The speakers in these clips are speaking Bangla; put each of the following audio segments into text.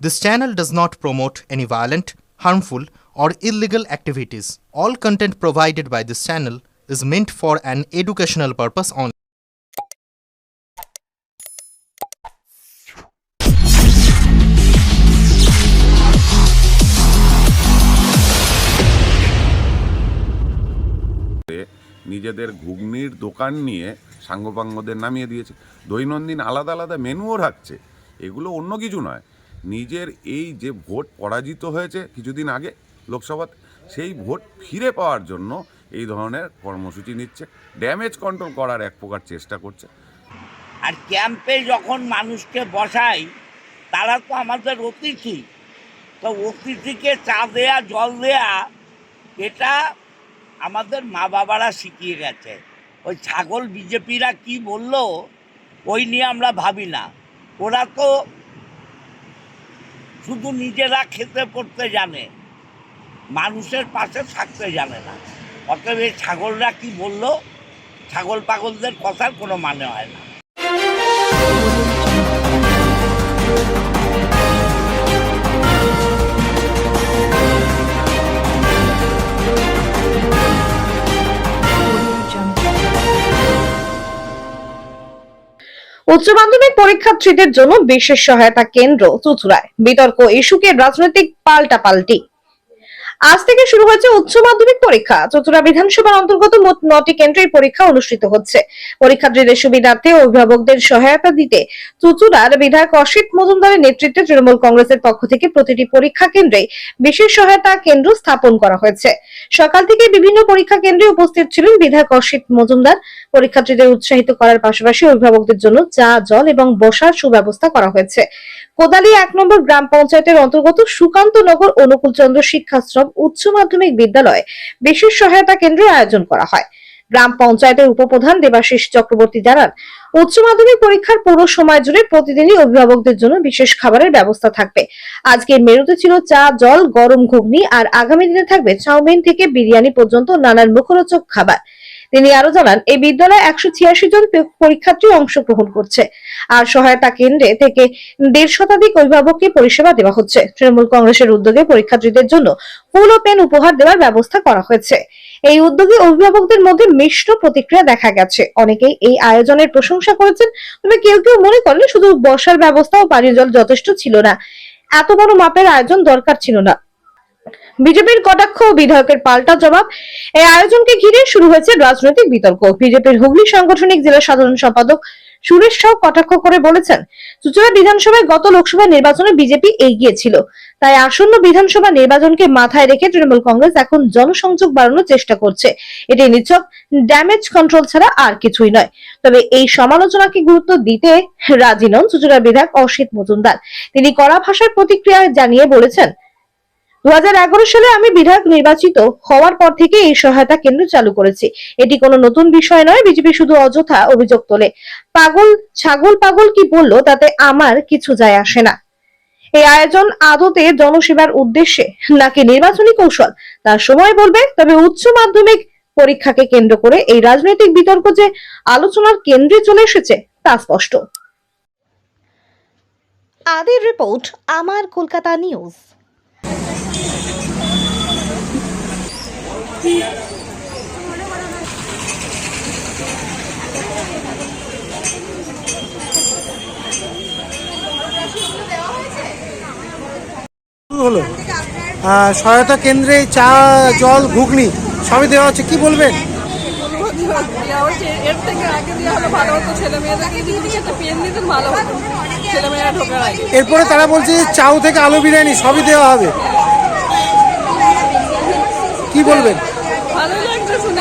This channel does not promote any violent, harmful, or illegal activities. All content provided by this channel is meant for an educational purpose only. নিজেদের ঘুগনির দোকান নিয়ে সাঙ্গপাঙ্গদের নামিয়ে দিয়েছে দৈনন্দিন আলাদা আলাদা মেনুও রাখছে এগুলো অন্য কিছু নয় নিজের এই যে ভোট পরাজিত হয়েছে কিছুদিন আগে লোকসভাতে, সেই ভোট ফিরে পাওয়ার জন্য এই ধরনের কর্মসূচি নিচ্ছে। ড্যামেজ কন্ট্রোল করার এক প্রকার চেষ্টা করছে। আর ক্যাম্পে যখন মানুষকে বসাই, তারা তো আমাদের অতিথি। তো অতিথিকে চা দেয়া, জল দেয়া, এটা আমাদের মা বাবারা শিখিয়ে গেছে। ওই ছাগল বিজেপিরা কি বলল, ওই নিয়ে আমরা ভাবি না। ওরা তো শুধু নিজেরা খেতে পড়তে জানে, মানুষের পাশে থাকতে জানে না। অতএব এই ছাগলরা কি বলল? ছাগল পাগলদের কথার কোনো মানে হয় না। উচ্চ মাধ্যমিক পরীক্ষার্থীদের জন্য বিশেষ সহায়তা কেন্দ্র চুচুড়ায়। বিতর্ক ইস্যুকে রাজনৈতিক পাল্টাপাল্টি। আজ থেকে শুরু হয়েছে উচ্চ মাধ্যমিক পরীক্ষা। চতুরা বিধানসভার অন্তর্গত মোট নটি কেন্দ্রে এই পরীক্ষা অনুষ্ঠিত হচ্ছে। পরীক্ষার্থীদের সুবিধার্থে অভিভাবকদের সহায়তা দিতে চুচুড়ার বিধায়ক অসিত মজুমদারের নেতৃত্বে তৃণমূল কংগ্রেসের পক্ষ থেকে প্রতিটি পরীক্ষা কেন্দ্রে বিশেষ সহায়তা কেন্দ্র স্থাপন করা হয়েছে। সকাল থেকে বিভিন্ন পরীক্ষা কেন্দ্রে উপস্থিত ছিলেন বিধায়ক অসিত মজুমদার। পরীক্ষার্থীদের উৎসাহিত করার পাশাপাশি অভিভাবকদের জন্য চা, জল এবং বসার সুব্যবস্থা করা হয়েছে। কোদালি এক নম্বর গ্রাম পঞ্চায়েতের অন্তর্গত সুকান্ত নগর অনুকূলচন্দ্র শিক্ষাশ্রম উচ্চ মাধ্যমিক বিদ্যালয়ে বিশেষ সহায়তা কেন্দ্রের আয়োজন করা হয়। গ্রাম পঞ্চায়েতের উপপ্রধান দেবাশিস চক্রবর্তী জানান, উচ্চ মাধ্যমিক পরীক্ষার পুরো সময় জুড়ে প্রতিদিনই অভিভাবকদের জন্য বিশেষ খাবারের ব্যবস্থা থাকবে। আজকে মেনুতে ছিল চা, জল, গরম ঘুগনি আর আগামী দিনে থাকবে চাউমিন থেকে বিরিয়ানি পর্যন্ত নানান মুখরোচক খাবার। তিনি আরও জানান, এই বিদ্যালয়ে একশো ছিয়াশি জন পরীক্ষার্থী অংশগ্রহণ করছে। আর সহায়তা কেন্দ্রে থেকে দেড় শতাধিক অভিভাবককে পরিষেবা দেওয়া হচ্ছে। তৃণমূল কংগ্রেসের উদ্যোগে পরীক্ষার্থীদের জন্য ফুল ও পেন উপহার দেওয়ার ব্যবস্থা করা হয়েছে। এই উদ্যোগে অভিভাবকদের মধ্যে মিশ্র প্রতিক্রিয়া দেখা গেছে। অনেকেই এই আয়োজনের প্রশংসা করেছেন, তবে কেউ কেউ মনে করেন শুধু বসার ব্যবস্থা ও পানীয় জল যথেষ্ট ছিল না। এত বড় মাপের আয়োজন দরকার ছিল না। বিজেপির কটাক্ষ বিধায়কের পাল্টা জবাব। এই আয়োজনকে ঘিরে শুরু হয়েছে রাজনৈতিক বিতর্ক। বিজেপির হুগলি সাংগঠনিক জেলা সাধারণ সম্পাদক সুরেশ সাউ কটাক্ষ করে বলেছেন, চুচুড়া বিধানসভায় গত লোকসভা নির্বাচনে বিজেপি এগিয়ে ছিল। তাই আসন্ন বিধানসভা নির্বাচনকে মাথায় রেখে তৃণমূল কংগ্রেস এখন জনসংযোগ বাড়ানোর চেষ্টা করছে। এটি নিছক ড্যামেজ কন্ট্রোল ছাড়া আর কিছুই নয়। তবে এই সমালোচনাকে গুরুত্ব দিতে রাজি নন চুচুড়া বিধায়ক অসিত মজুমদার। তিনি কড়া ভাষায় প্রতিক্রিয়া জানিয়ে বলেছেন দু হাজার এগারো সালে আমি বিধায়ক নির্বাচিত হওয়ার পর থেকে এই সহায়তা কেন্দ্র চালু করেছি। এটি কোনো নতুন বিষয় নয়, বিজেপি শুধু অযথা অভিযোগ তোলে। পাগল, ছাগল পাগল কি বলল, তাতে আমার কিছু যায় আসে না। এই আয়োজন আদতে জনসেবার উদ্দেশ্যে, নাকি নির্বাচনী কৌশল? তার সময় বলবে, তবে উচ্চ মাধ্যমিক পরীক্ষাকে কেন্দ্র করে এই রাজনৈতিক বিতর্ক যে আলোচনার কেন্দ্রে চলে এসেছে, তা স্পষ্ট। আদির রিপোর্ট, আমার কলকাতা নিউজ। হলো। সহায়তা কেন্দ্রে চা, জল, ঘুগনি সবই দেওয়া হচ্ছে, কি বলবেন? এরপরে তারা বলছে চাউ থেকে আলু বিরিয়ানি সবই দেওয়া হবে। কি বলবেন ভালোই লাগছে শুনে দেখে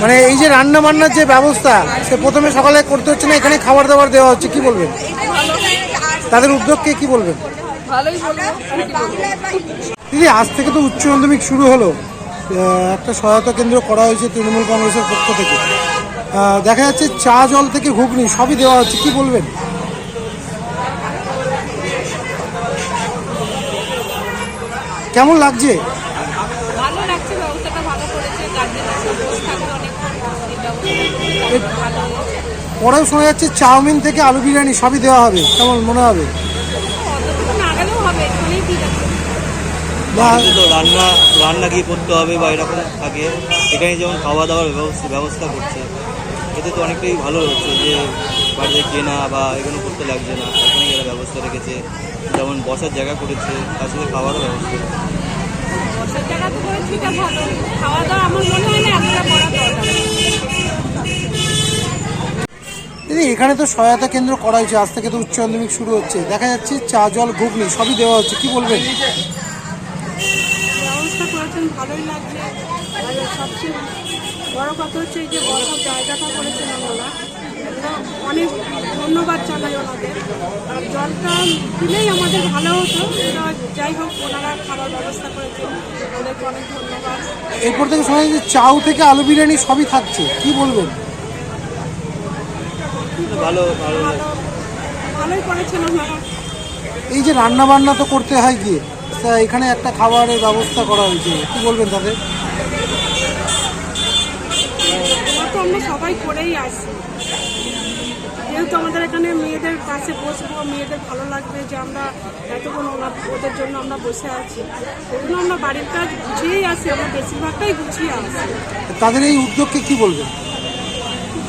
মানে এই যে রান্না বান্নার যে ব্যবস্থা সে প্রথমে সকালে করতে হচ্ছে না এখানে খাবার দাবার দেওয়া হচ্ছে কি বলবেন? তাদের উদ্যোগকে কি বলবেন? দিদি আজ থেকে তো উচ্চ মাধ্যমিক শুরু হলো। একটা সহায়তা কেন্দ্র করা হয়েছে তৃণমূল কংগ্রেসের পক্ষ থেকে। দেখা যাচ্ছে চা জল থেকে ঘুগনি সবই দেওয়া হচ্ছে কি বলবেন? কেমন লাগছে ভালো লাগছে ব্যবস্থাটা ভালো করেছে গার্জেনের সব বসে থাকতে অনেক এর পরেও শোনা যাচ্ছে চাউমিন থেকে আলু বিরিয়ানি সবই দেওয়া হবে কেমন মনে হবে? রান্না রান্না গিয়ে করতে হবে বা এরকম থাকে এখানে যেমন খাওয়া দাওয়ার ব্যবস্থা ব্যবস্থা করছে এতে তো অনেকটাই ভালো হচ্ছে যে বাড়িতে কেনা বা এগুলো করতে লাগছে না এখানে এরা ব্যবস্থা রেখেছে যেমন বসার জায়গা করেছে তার সাথে খাওয়ারও ব্যবস্থা বসার জায়গা তো করে ভালো। খাওয়া দাওয়া আমার মনে হয় না এতটা করা দরকার। দিদি, এখানে তো সহায়তা কেন্দ্র করা হয়েছে। আজ থেকে তো উচ্চ মাধ্যমিক শুরু হচ্ছে। দেখা যাচ্ছে চা, জল, ঘুগনি সবই দেওয়া হচ্ছে। কি বলবেন? ভালোই লাগছে। সবচেয়ে বড় কথা হচ্ছে যে বড় জায়গাটা করেছেন এটা অনেক ধন্যবাদ জানাই ওনাদের জলটা দিলেই আমাদের ভালো হতো। যাই হোক ওনারা খাবার ব্যবস্থা করেছেন। ওদেরকে অনেক ধন্যবাদ। এরপর থেকে শোনা যাচ্ছে চাউ থেকে আলু বিরিয়ানি সবই থাকছে। কি বলবেন? ভালো ভালো ভালো ভালোই করেছেন ওনারা। এই যে রান্না বান্না তো করতে হয় গিয়ে তা এখানে একটা খাবারের ব্যবস্থা করা হয়েছে। কি বলবেন তাদের ওরা তো আমরা সবাই করেই আসি। যেহেতু আমাদের এখানে মেয়েদের কাছে বসবো মেয়েদের ভালো লাগবে যে আমরা এতক্ষণ ওনার ওদের জন্য আমরা বসে আছি। ওগুলো আমরা বাড়ির কাজ গুছিয়েই আসি আমরা বেশিরভাগটাই গুছিয়ে আসি। তাদের এই উদ্যোগকে কি বলবেন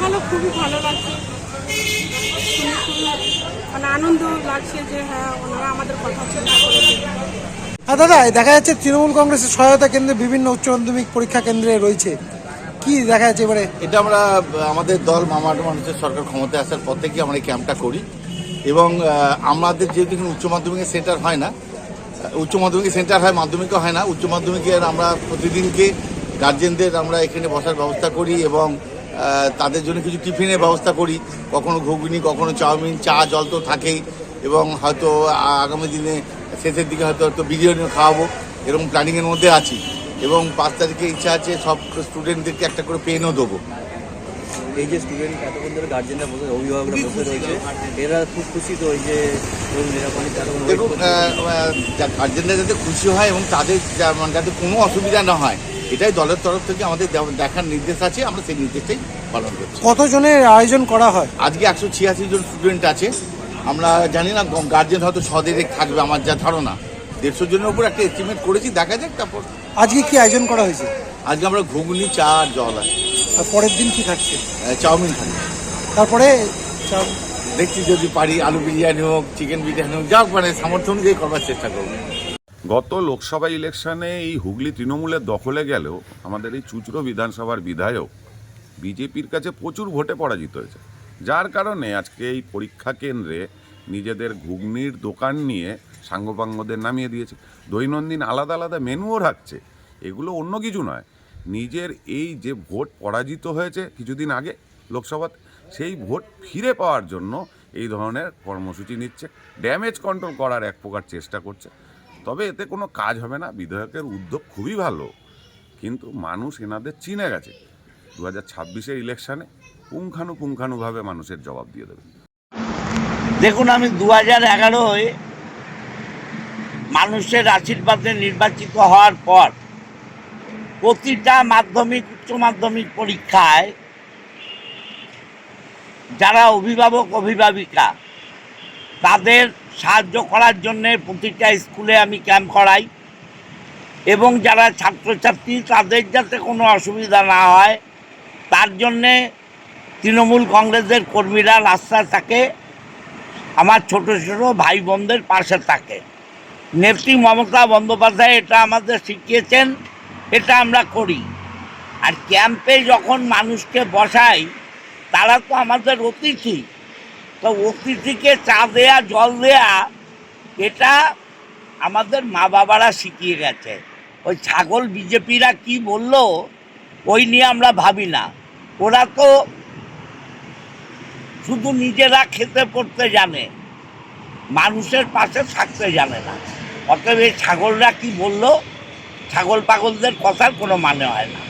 ভালো খুবই ভালো লাগছে। মানে আনন্দ লাগছে যে হ্যাঁ ওনারা আমাদের কথা চিন্তা করেছেন হ্যাঁ দাদা দেখা যাচ্ছে তৃণমূল কংগ্রেসের সহায়তা কেন্দ্রে বিভিন্ন উচ্চ মাধ্যমিক পরীক্ষা কেন্দ্রে রয়েছে। কি দেখা যাচ্ছে এবারে? এটা আমরা, আমাদের দল মামাট মানুষের সরকার ক্ষমতায় আসার পর থেকে আমরা এই ক্যাম্পটা করি। এবং আমাদের যেহেতু এখানে উচ্চ মাধ্যমিকের সেন্টার হয় না উচ্চ মাধ্যমিকের সেন্টার হয়, মাধ্যমিকও হয় না। উচ্চ মাধ্যমিকের আমরা প্রতিদিনকে গার্জেনদের আমরা এখানে বসার ব্যবস্থা করি এবং তাদের জন্য কিছু টিফিনের ব্যবস্থা করি। কখনো ঘুগনি, কখনো চাউমিন, চা, জল তো থাকেই। এবং হয়তো আগামী দিনে শেষের দিকে হয়তো হয়তো বিরিয়ানিও খাওয়াবো। এরকম প্ল্যানিংয়ের মধ্যে আছি। এবং পাঁচ তারিখে ইচ্ছা আছে সব স্টুডেন্টদেরকে একটা করে পেনও দেবো। এই যে স্টুডেন্ট এতক্ষণ ধরে গার্জেনরা বসে অভিভাবকরা বসে রয়েছে এরা খুব খুশি তো ওই যে দেখুন গার্জেনরা যাতে খুশি হয় এবং তাদের মানে যাতে কোনো অসুবিধা না হয় এটাই দলের তরফ থেকে আমাদের দেখার নির্দেশ আছে আমরা সেই নির্দেশটাই পালন করছি। কতজনের আয়োজন করা হয়? আজকে একশো ছিয়াশি জন স্টুডেন্ট আছে। আমরা জানি না গার্জেন হয়তো সদেরেক থাকবে আমার যা ধারণা। দেড়শো জনের উপর একটা এস্টিমেট করেছি দেখা যাক তারপর আজকে কি আয়োজন করা হয়েছে? আজকে আমরা ঘুগনি চা আর জল আছে। আর পরের দিন কি থাকছে? চাউমিন থাকবে। তারপরে দেখছি যদি পারি আলু বিরিয়ানি হোক চিকেন বিরিয়ানি হোক যা হোক মানে সামর্থ্য অনুযায়ী করবার চেষ্টা করব। গত লোকসভা ইলেকশনে এই হুগলি তৃণমূলের দখলে গেলেও আমাদের এই চুচড়ো বিধানসভার বিধায়ক বিজেপির কাছে প্রচুর ভোটে পরাজিত হয়েছে। যার কারণে আজকে এই পরীক্ষা কেন্দ্রে নিজেদের ঘুগনির দোকান নিয়ে সাঙ্গপাঙ্গদের নামিয়ে দিয়েছে। দৈনন্দিন আলাদা আলাদা মেনুও রাখছে। এগুলো অন্য কিছু নয়। নিজের এই যে ভোট পরাজিত হয়েছে কিছুদিন আগে লোকসভাতে, সেই ভোট ফিরে পাওয়ার জন্য এই ধরনের কর্মসূচি নিচ্ছে। ড্যামেজ কন্ট্রোল করার এক প্রকার চেষ্টা করছে। তবে এতে কোনো কাজ হবে না। বিধায়কের উদ্যোগ খুবই ভালো। কিন্তু মানুষ এনাদের চিনে গেছে। দু হাজার ছাব্বিশের ইলেকশানে পুঙ্খানুপুঙ্খানুভাবে মানুষের জবাব দিয়ে দেবে। দেখুন, আমি দু হাজার এগারোয় মানুষের আশীর্বাদে নির্বাচিত হওয়ার পর প্রতিটা মাধ্যমিক, উচ্চ মাধ্যমিক পরীক্ষায় যারা অভিভাবক, অভিভাবিকা, তাদের সাহায্য করার জন্যে প্রতিটা স্কুলে আমি ক্যাম্প করাই এবং যারা ছাত্রছাত্রী, তাদের যাতে কোনো অসুবিধা না হয়, তার জন্যে তৃণমূল কংগ্রেসের কর্মীরা রাস্তায় থাকে, আমার ছোট ছোট ভাই বোনদের পাশে থাকে। নেত্রী মমতা বন্দ্যোপাধ্যায়, এটা আমাদের শিখিয়েছেন, এটা আমরা করি। আর ক্যাম্পে যখন মানুষকে বসাই, তারা তো আমাদের অতিথি। তো অতিথিকে চা দেয়া, জল দেয়া, এটা আমাদের মা বাবারা শিখিয়ে গেছে। ওই ছাগল বিজেপিরা কি বলল, ওই নিয়ে আমরা ভাবি না। ওরা তো শুধু নিজেরা খেতে পড়তে জানে। মানুষের পাশে থাকতে জানে না। অতএব এই ছাগলরা কি বলল? ছাগল পাগলদের কথার কোনো মানে হয় না।